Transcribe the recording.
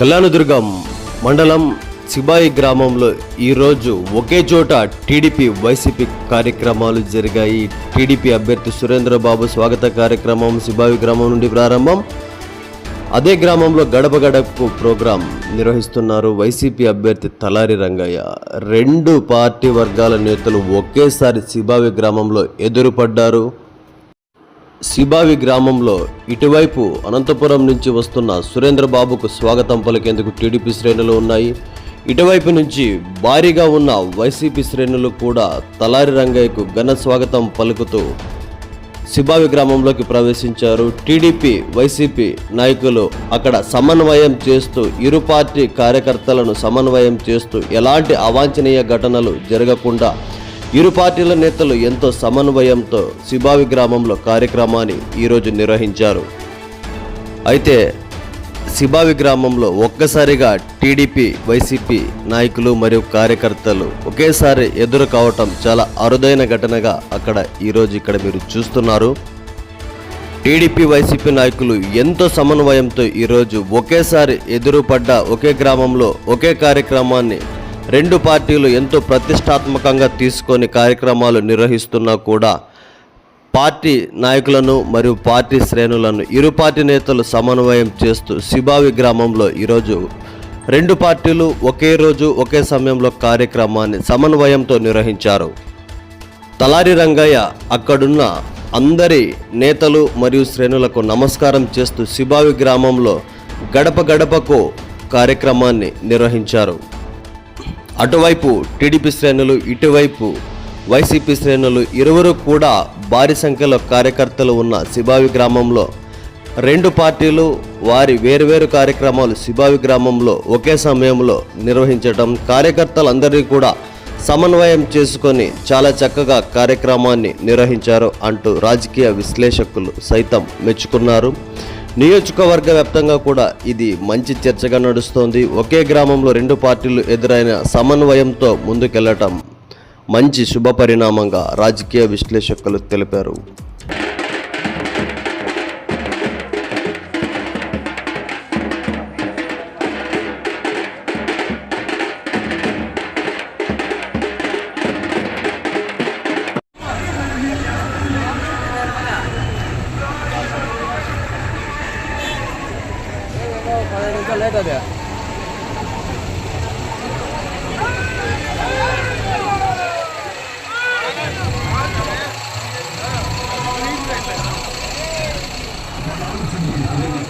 కళ్యాణదుర్గం మండలం సిబాయి గ్రామంలో ఈరోజు ఒకే చోట టీడీపీ వైసీపీ కార్యక్రమాలు జరిగాయి. టీడీపీ అభ్యర్థి సురేంద్రబాబు స్వాగత కార్యక్రమం సిబాయి గ్రామం నుండి ప్రారంభం. అదే గ్రామంలో గడప గడపకు ప్రోగ్రాం నిర్వహిస్తున్నారు వైసీపీ అభ్యర్థి తలారి రంగయ్య. రెండు పార్టీ వర్గాల నేతలు ఒకేసారి సిబావి గ్రామంలో ఎదురుపడ్డారు. సిబావి గ్రామంలో ఇటువైపు అనంతపురం నుంచి వస్తున్న సురేంద్రబాబుకు స్వాగతం పలికేందుకు టీడీపీ శ్రేణులు ఉన్నాయి. ఇటువైపు నుంచి భారీగా ఉన్న వైసీపీ శ్రేణులు కూడా తలారి రంగయ్యకు ఘన స్వాగతం పలుకుతూ సిబావి గ్రామంలోకి ప్రవేశించారు. టీడీపీ వైసీపీ నాయకులు అక్కడ సమన్వయం చేస్తూ ఇరు పార్టీ కార్యకర్తలను సమన్వయం చేస్తూ ఎలాంటి అవాంఛనీయ ఘటనలు జరగకుండా ఇరు పార్టీల నేతలు ఎంతో సమన్వయంతో సిబావి గ్రామంలో కార్యక్రమాన్ని ఈరోజు నిర్వహించారు. అయితే సిబావి గ్రామంలో ఒక్కసారిగా టీడీపీ వైసీపీ నాయకులు మరియు కార్యకర్తలు ఒకేసారి ఎదురు కావటం చాలా అరుదైన ఘటనగా అక్కడ ఈరోజు ఇక్కడ మీరు చూస్తున్నారు. టీడీపీ వైసీపీ నాయకులు ఎంతో సమన్వయంతో ఈరోజు ఒకేసారి ఎదురుపడ్డ ఒకే గ్రామంలో ఒకే కార్యక్రమాన్ని రెండు పార్టీలు ఎంతో ప్రతిష్టాత్మకంగా తీసుకొని కార్యక్రమాలు నిర్వహిస్తున్నా కూడా పార్టీ నాయకులను మరియు పార్టీ శ్రేణులను ఇరు పార్టీ నేతలు సమన్వయం చేస్తూ సిబావి గ్రామంలో ఈరోజు రెండు పార్టీలు ఒకే రోజు ఒకే సమయంలో కార్యక్రమాన్ని సమన్వయంతో నిర్వహించారు. తలారి రంగయ్య అక్కడున్న అందరి నేతలు మరియు శ్రేణులకు నమస్కారం చేస్తూ సిబావి గ్రామంలో గడప గడపకు కార్యక్రమాన్ని నిర్వహించారు. అటువైపు టీడీపీ శ్రేణులు ఇటువైపు వైసీపీ శ్రేణులు ఇరువురు కూడా భారీ సంఖ్యలో కార్యకర్తలు ఉన్న సిబావి గ్రామంలో. రెండు పార్టీలు వారి వేరువేరు కార్యక్రమాలు సిబావి గ్రామంలో ఒకే సమయంలో నిర్వహించడం కార్యకర్తలందరినీ కూడా సమన్వయం చేసుకొని చాలా చక్కగా కార్యక్రమాన్ని నిర్వహించారు అంటూ రాజకీయ విశ్లేషకులు సైతం మెచ్చుకున్నారు. నియోజకవర్గ వ్యాప్తంగా కూడా ఇది మంచి చర్చగా నడుస్తోంది. ఒకే గ్రామంలో రెండు పార్టీలు ఎదురైన సమన్వయంతో ముందుకెళ్ళటం మంచి శుభ పరిణామంగా రాజకీయ విశ్లేషకులు తెలిపారు. だで。Thank you.